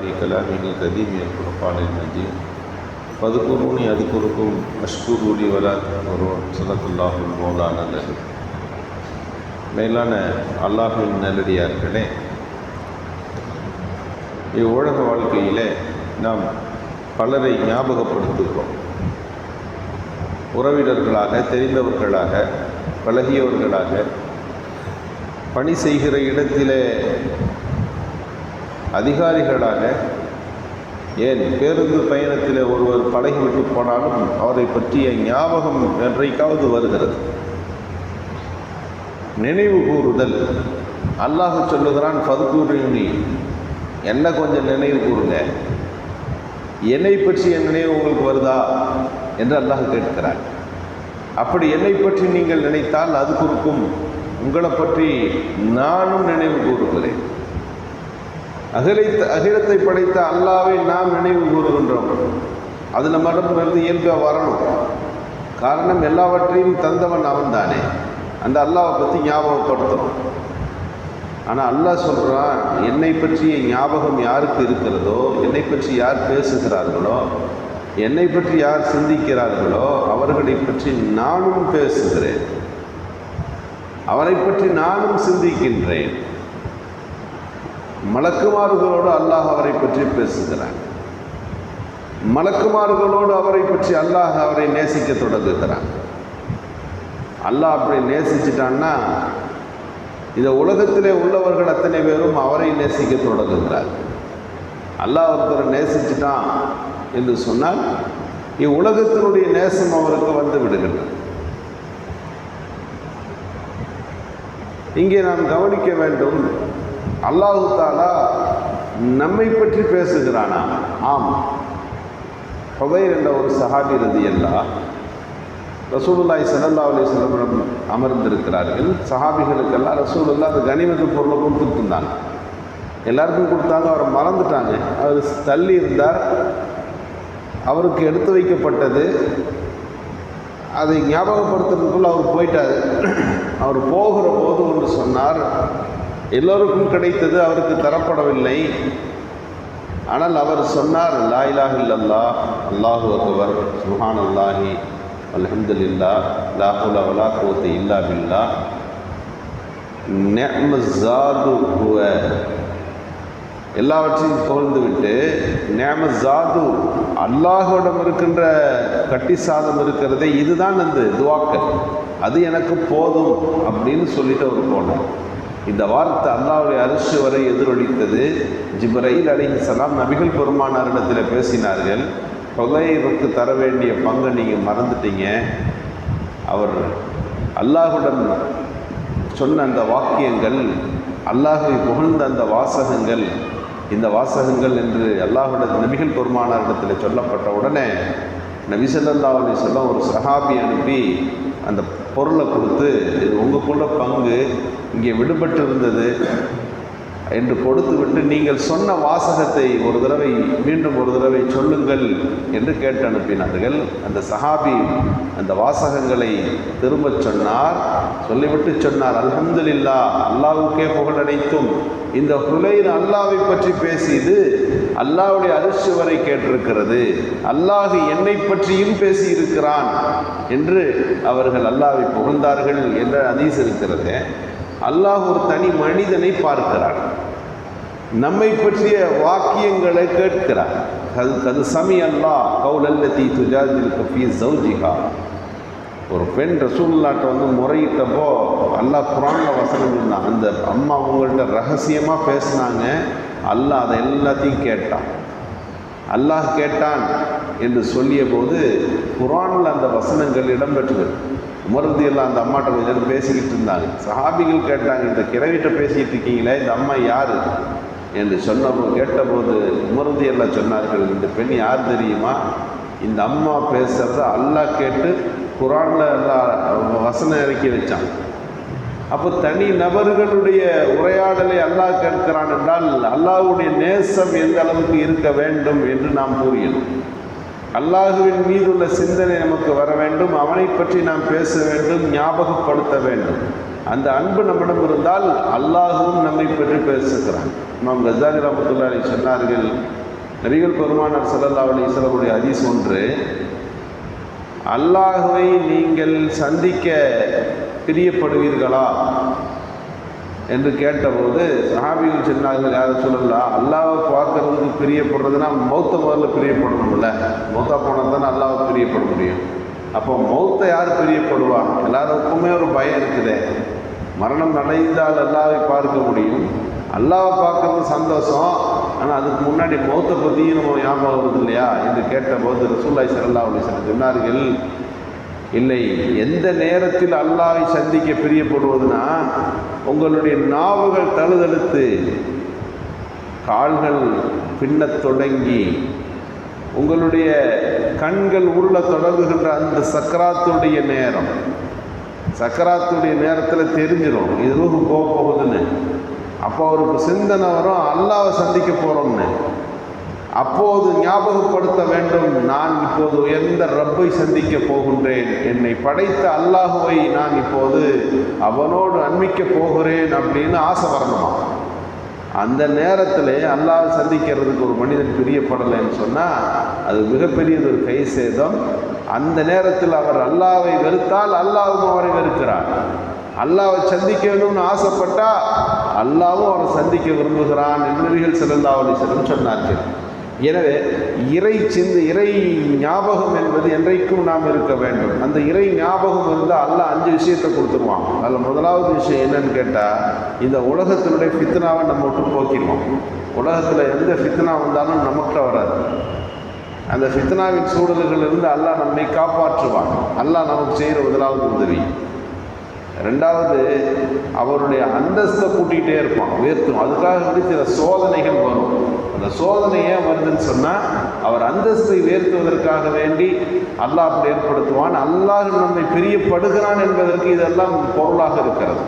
في كلامه القديم الفرقان المجيد فاذكروني أذكركم أشكروا لي ولا تكفرون صدق الله المولانا العظيم மேலான அல்லாஹின் நல்லடியார்களே இவ்வுலக வாழ்க்கையிலே நாம் பலரை ஞாபகப்படுத்துகிறோம் உறவினர்களாக தெரிந்தவர்களாக பழகியவர்களாக பணி செய்கிற இடத்திலே அதிகாரிகளாக ஏன் பேருந்து பயணத்தில் ஒருவர் பழகிவிட்டு போனாலும் அவரை பற்றிய ஞாபகம் என்றைக்காவது வருகிறது? நினைவு கூறுதல். அல்லாஹ் சொல்லுகிறான் பதுக்கூறினி என்ன கொஞ்சம் நினைவு கூறுங்க. என்னை பற்றிய நினைவு உங்களுக்கு வருதா? என்று அல்லாஹ் கேட்கிறார் அப்படி என்னை பற்றி நீங்கள் நினைத்தால் அது குறிக்கும் உங்களை பற்றி நானும் நினைவு கூறுகிறேன். அகிலை அகிலத்தை படைத்த அல்லாவை நாம் நினைவு கூறுகின்றோம். அது நம்மிடமிருந்து இயல்பாக வரணும். காரணம் எல்லாவற்றையும் தந்தவன் அவன் தானே அந்த அல்லாவை பற்றி ஞாபகப்படுத்தணும். ஆனால் அல்லாஹ் சொல்கிறான் என்னை பற்றிய ஞாபகம் யாருக்கு இருக்கிறதோ என்னை பற்றி யார் பேசுகிறார்களோ என்னை பற்றி யார் சிந்திக்கிறார்களோ அவர்களை பற்றி நானும் பேசுகிறேன். அவரை பற்றி நானும் சிந்திக்கின்றேன். மலக்குமார்களோடு அல்லாஹ் அவரை பற்றி பேசுகிறார். மலக்குமார்களோடு அவரை பற்றி அல்லாஹ் அவரை நேசிக்க தொடங்குகிறான் அல்லாஹ் அப்படி நேசிச்சிட்டான்னா இந்த உலகத்திலே உள்ளவர்கள் அத்தனை பேரும் அவரை நேசிக்க தொடங்குகிறார். அல்லாஹ் ஒருத்தரை நேசிச்சிட்டான் என்று சொன்னால் இவ்வுலகத்தினுடைய நேசம் அவருக்கு வந்து விடுகிறது. இங்கே நாம் கவனிக்க வேண்டும் அல்லாஹு தாலா நம்மை பற்றி பேசுகிறானா? ஆம். ஹொபைர் என்ற ஒரு சஹாபி ரதி அல்லா ரசூலுல்லாய் சல்லா அலி சொல்லம் அமர்ந்திருக்கிறார்கள். சஹாபிகளுக்கெல்லாம் ரசூலுல்லா அந்த கனிமத்து பொருளை கொடுத்துருந்தாங்க. எல்லாருக்கும் கொடுத்தாங்க அவரை மறந்துட்டாங்க. அவர் தள்ளி இருந்தார். அவருக்கு எடுத்து வைக்கப்பட்டது. அதை ஞாபகப்படுத்துறதுக்குள்ள அவர் போயிட்டார். அவர் போகிற போது ஒன்று சொன்னார் எல்லோருக்கும் கிடைத்தது அவருக்கு தரப்படவில்லை. ஆனால் அவர் சொன்னார் லா இலாஹ் இல்லல்லா அல்லாஹு அக்பர் சுஹான் அல்லாஹி அல்ஹம்துலில்லா லாஹுல வலா கோத்து இல்லா பில்லா. நெமஸாது ஹுவ. எல்லாவற்றையும் புகழ்ந்துவிட்டு நேம நேமஸாது அல்லாஹோடம் இருக்கின்ற கட்டி சாதம் இருக்கிறதே இதுதான் அந்த துவாக்கள். அது எனக்கு போதும் அப்படின்னு சொல்லிட்டு அவர் போனார். இந்த வார்த்தை அல்லாவுடைய அரிசி வரை எதிரொலித்தது. ஜிப்ரயில் அலிஹி சலாம் நபிகள் பெருமானாரிடத்தில் பேசினார்கள். தொகைக்கு தர வேண்டிய பங்கை நீங்கள் மறந்துட்டீங்க. அவர் அல்லாஹுடன் சொன்ன அந்த வாக்கியங்கள் அல்லாஹை புகழ்ந்த அந்த வாசகங்கள் இந்த வாசகங்கள் என்று அல்லாஹுடைய நபிகள் பெருமானாரிடத்தில் சொல்லப்பட்ட உடனே நபிசல்லா அலி சொல்ல ஒரு சஹாபி அனுப்பி அந்த பொருளை கொடுத்து உங்களுக்குள்ள பங்கு இங்கே விடுபட்டு இருந்தது என்று கொடுத்துவிட்டு நீங்கள் சொன்ன வாசகத்தை ஒரு தடவை மீண்டும் ஒரு தடவை சொல்லுங்கள் என்று கேட்டு அனுப்பினார்கள் அந்த சஹாபி அந்த வாசகங்களை திரும்பச் சொன்னார். சொல்லிவிட்டு சொன்னார் அல்ஹம்துலில்லா அல்லாவுக்கே புகழடைத்தும் இந்த ஹுலைன் அல்லாவை பற்றி பேசியது அல்லாவுடைய அரிசி வரை கேட்டிருக்கிறது. அல்லாஹ் என்னை பற்றியும் பேசியிருக்கிறான் என்று அவர்கள் அல்லாவை புகழ்ந்தார்கள் என்ற அதீஸ் இருக்கிறது. அல்லாஹ் ஒரு தனி மனிதனை பார்க்கிறார் நம்மை பற்றிய வாக்கியங்களை கேட்கிறார் அது அது சமி அல்லா கவுலல்லதி துஜாதில் கஃபி ஜவுஜிகா ஒரு பெண் ரசூல்லாட்ட வந்து முறையிட்டப்போ அல்லாஹ் புராண வசனம் இருந்தான் அந்த அம்மா அவங்கள்ட்ட ரகசியமாக பேசினாங்க. அல்லாஹ் அதை எல்லாத்தையும் கேட்டான். அல்லாஹ் கேட்டான் என்று சொல்லிய போது குரானில் அந்த வசனங்கள் இடம்பெற்றது. உமருதி எல்லாம் அந்த அம்மாட்ட கொஞ்ச நேரம் பேசிக்கிட்டு இருந்தாங்க. சஹாபிகள் கேட்டாங்க இந்த கிரவிட்ட பேசிக்கிட்டு இருக்கீங்களே இந்த அம்மா யார்? என்று சொன்னபோது கேட்டபோது உமருதி எல்லாம் சொன்னார்கள் இந்த பெண் யார் தெரியுமா? இந்த அம்மா பேசுகிறத அல்லாஹ் கேட்டு குரானில் எல்லாம் வசனம் இறக்கி வச்சான் அப்போ தனி நபர்களுடைய உரையாடலை அல்லாஹ் கேட்கிறான் என்றால் அல்லாஹுடைய நேசம் எந்த அளவுக்கு இருக்க வேண்டும் என்று நாம் கூறியணும் அல்லாஹுவின் மீதுள்ள சிந்தனை நமக்கு வர வேண்டும் அவனை பற்றி நாம் பேச வேண்டும் ஞாபகப்படுத்த வேண்டும். அந்த அன்பு நம்மிடம் இருந்தால் அல்லாஹுவும் நம்மை பற்றி பேசுகிறான். நாம் கசாலி ரஹமத்துல்லாஹி சொன்னார்கள் நபிகள் பெருமானார் சல்லா அலி வஸல்லமுடைய அதிஸ் ஒன்று அல்லாஹுவை நீங்கள் சந்திக்க பிரியப்படுவீர்களா என்று கேட்டபோது சஹாபிகள் சொன்னார்கள் யாரும் சொல்லலாம் அல்லாவை பார்க்கறதுக்கு பிரியப்படுறதுன்னா மௌத்த முதல்ல பிரியப்படணும்ல. மௌத்தா போனால் தானே அல்லாவை பிரியப்பட முடியும். அப்போ மௌத்தை யார் பிரியப்படுவா? எல்லாருக்குமே ஒரு பயம் இருக்குதே. மரணம் அடைந்தால் அல்லாவை பார்க்க முடியும். அல்லாவை பார்க்கறது சந்தோஷம். ஆனால் அதுக்கு முன்னாடி மௌத்தை பற்றியும் நம்ம ஞாபகம் வருது இல்லையா? என்று கேட்டபோது ரசூல்லாய் சல்லா அலி சொன்னார்கள் இல்லை எந்த நேரத்தில் அல்லாவை சந்திக்க பிரியப்படுவதுனா உங்களுடைய நாவுகள் தழுதழுத்து கால்கள் பின்னத் தொடங்கி உங்களுடைய கண்கள் உள்ள தொடங்குகின்ற அந்த சக்கராத்துடைய நேரம். சக்கராத்துடைய நேரத்தில் தெரிஞ்சிடும் இது ரூஹு போக போகுதுன்னு. அப்போ அவருக்கு சிந்தனை வரும் அல்லாவை சந்திக்க போகிறோம்னு அப்போது ஞாபகப்படுத்த வேண்டும் நான் இப்போது எந்த ரப்பை சந்திக்க போகின்றேன். என்னை படைத்த அல்லாஹுவை நான் இப்போது அவனோடு அண்மிக்க போகிறேன் அப்படின்னு ஆசை வரணுமா? அந்த நேரத்தில் அல்லாஹ் சந்திக்கிறதுக்கு ஒரு மனிதன் பிரியப்படலைன்னு சொன்னால் அது மிகப்பெரியது ஒரு கை சேதம் அந்த நேரத்தில் அவர் அல்லாவை வெறுத்தால் அல்லாவும் அவரை வெறுக்கிறார். அல்லாவை சந்திக்கணும்னு ஆசைப்பட்டால் ஆசைப்பட்டா அல்லாவும் அவரை சந்திக்க விரும்புகிறான் என்று சிறந்தாவளி சிறன் சொன்னார்கள். எனவே இறை சிந்து இறை ஞாபகம் என்பது என்றைக்கும் நாம் இருக்க வேண்டும். அந்த இறை ஞாபகம் இருந்தால் அல்லாஹ் அஞ்சு விஷயத்தை கொடுத்துருவான். அதில் முதலாவது விஷயம் என்னன்னு கேட்டால் இந்த உலகத்தினுடைய ஃபித்னாவை நம்ம விட்டு போக்கிடுவோம். உலகத்தில் எந்த ஃபித்னா வந்தாலும் நமக்கிட்ட வராது. அந்த ஃபித்னாவின் சூழல்களிலிருந்து அல்லாஹ் நம்மை காப்பாற்றுவான். அல்லாஹ் நமக்கு செய்கிற முதலாவது உதவி. ரெண்டாவது அவருடைய அந்தஸ்தை கூட்டிகிட்டே இருப்பான் உயர்த்தும். அதுக்காக வந்து சில சோதனைகள் வரும். அந்த சோதனை ஏன் வருதுன்னு சொன்னால் அவர் அந்தஸ்தை உயர்த்துவதற்காக வேண்டி அல்லாஹ் அப்படி ஏற்படுத்துவான். அல்லாஹ் நம்மை பிரியப்படுகிறான் என்பதற்கு இதெல்லாம் பொருளாக இருக்கிறது.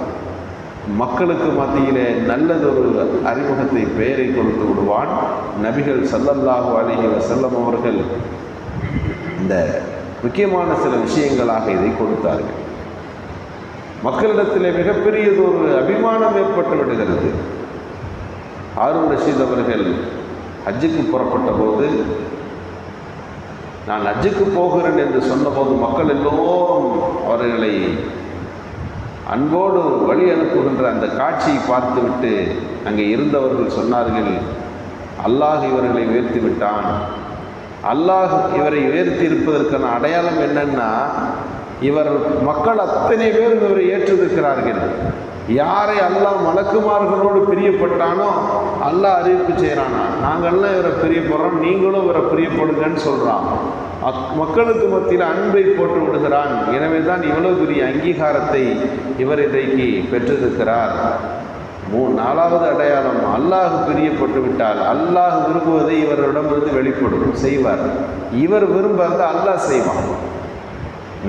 மக்களுக்கு மத்தியிலே நல்லதொரு அறிமுகத்தை பெயரை கொடுத்து விடுவான். நபிகள் சல்லல்லாஹு அலிஹி வசல்லம் அவர்கள் இந்த முக்கியமான சில விஷயங்களாக இதை கொடுத்தார்கள். மக்களிடத்திலே மிகப்பெரியதொரு அபிமானம் ஏற்பட்டு விடுகிறது ஆரூர் ரஷீத் அவர்கள் ஹஜ்ஜுக்கு புறப்பட்ட போது நான் ஹஜ்ஜுக்கு போகிறேன் என்று சொன்னபோது மக்கள் எல்லோரும் அவர்களை அன்போடு வழி அனுப்புகின்ற அந்த காட்சியை பார்த்துவிட்டு அங்கே இருந்தவர்கள் சொன்னார்கள் அல்லாஹ் இவர்களை உயர்த்தி விட்டான். அல்லாஹ் இவரை உயர்த்தி இருப்பதற்கான அடையாளம் என்னன்னா இவர் மக்கள் அத்தனை பேரும் இவரை ஏற்றிருக்கிறார்கள். யாரை அல்லாஹ் மலக்குமார்களோடு பிரியப்பட்டானோ அல்லாஹ் அறிவிப்பு செய்கிறானா? நாங்கள்லாம் இவரை பிரியப்படுறோம் நீங்களும் இவரை பிரியப்படுங்கன்னு சொல்கிறான் அக் மக்களுக்கு மத்தியில் அன்பை போட்டு விடுகிறான். எனவே தான் இவ்வளோ பெரிய அங்கீகாரத்தை இவர் இன்றைக்கு பெற்றிருக்கிறார். மூ நாலாவது அடையாளம் அல்லாஹ் பிரியப்பட்டு விட்டால் அல்லாஹ் விரும்புவதை இவரிடமிருந்து வெளிப்படும் செய்வார். இவர் விரும்புவதை அல்லாஹ் செய்வான்.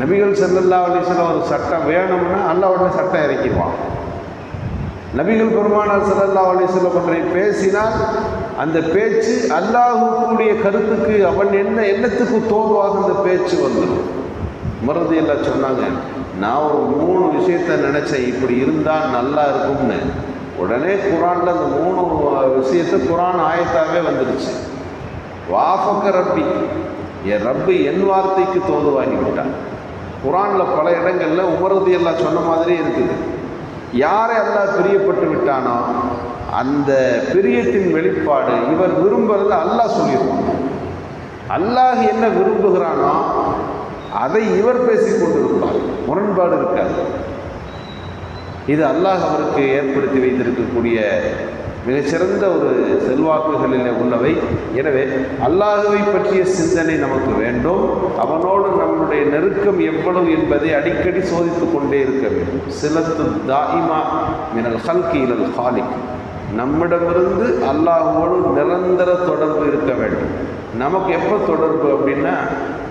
நபிகள் செல்லல்லா அலிஸ்லாம் ஒரு சட்டம் வேணும்னா அல்லா உடனே சட்டம் இறக்கிடுவான். நபிகள் பெருமானார் செல்லல்லா அலிஸ்லம் ஒன்றை பேசினால் அந்த பேச்சு அல்லாஹுடைய கருத்துக்கு அவன் என்ன எண்ணத்துக்கு தோதுவாக அந்த பேச்சு வந்துடும். மறதி எல்லாம் சொன்னாங்க நான் ஒரு மூணு விஷயத்த நினச்சேன் இப்படி இருந்தால் நல்லா இருக்கும்னு. உடனே குரானில் அந்த மூணு விஷயத்தை குரான் ஆயத்தாவே வந்துடுச்சு. வாஃபக்க ரப்பி. என் ரப்பு என் வார்த்தைக்கு தோதுவாகி விட்டான் குரானில் பல இடங்களில் உமரது எல்லாம் சொன்ன மாதிரி இருக்குது. யாரை அல்லாஹ் பிரியப்பட்டு விட்டானோ அந்த பிரியத்தின் வெளிப்பாடு இவர் விரும்புகிறத அல்லாஹ் சொல்லிடுவான். அல்லாஹ் என்ன விரும்புகிறானோ அதை இவர் பேசிக் கொண்டிருப்பார். முரண்பாடு இருக்காது. இது அல்லாஹ் அவருக்கு ஏற்படுத்தி வைத்திருக்கக்கூடிய மிகச்சிறந்த ஒரு செல்வாக்குகளில் உள்ளவை. எனவே அல்லாஹுவை பற்றிய சிந்தனை நமக்கு வேண்டும். அவனோடு நம்முடைய நெருக்கம் எவ்வளவு என்பதை அடிக்கடி சோதித்து கொண்டே இருக்க வேண்டும். சிலத்து தாயிமா மினல் ஹல்கி இலல் ஹாலிக் நம்மிடமிருந்து அல்லாஹுவோடு நிரந்தர தொடர்பு இருக்க வேண்டும். நமக்கு எப்போ தொடர்பு அப்படின்னா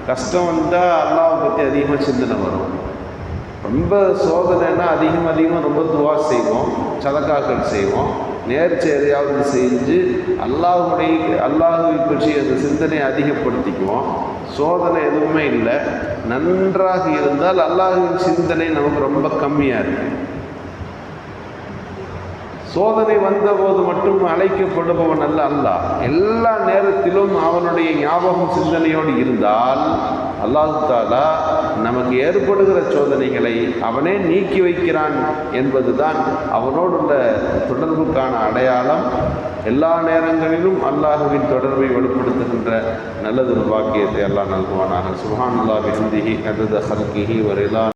கஷ்டம் வந்தால் அல்லாஹை பற்றி அதிகமாக சிந்தனை வரும். ரொம்ப சோதனைன்னா அதிகம் அதிகமாக ரொம்ப துவா செய்வோம் சதக்காக்கள் செய்வோம். நேர்ச்சி எதையாவது செஞ்சு அல்லாஹுடைய அல்லாஹுவை பற்றி அந்த சிந்தனையை அதிகப்படுத்திக்குவோம். சோதனை எதுவுமே இல்லை. நன்றாக இருந்தால் அல்லாஹுவின் சிந்தனை நமக்கு ரொம்ப கம்மியாக இருக்குது சோதனை வந்தபோது மட்டும் அழைக்கப்படுபவன் அல்ல அல்லாஹ். எல்லா நேரத்திலும் அவனுடைய ஞாபகம் சிந்தனையோடு இருந்தால் அல்லாஹு தாலா நமக்கு ஏற்படுகிற சோதனைகளை அவனே நீக்கி வைக்கிறான் என்பதுதான் அவனோடுள்ள தொடர்புக்கான அடையாளம். எல்லா நேரங்களிலும் அல்லாஹுவின் தொடர்பை வலுப்படுத்துகின்ற நல்லதொரு பாக்கியத்தை அல்லாஹ் நல்குவானாக. சுஹான் அல்லாஹ் ஹிந்திஹி கதத ஹல்கிஹி வரிலா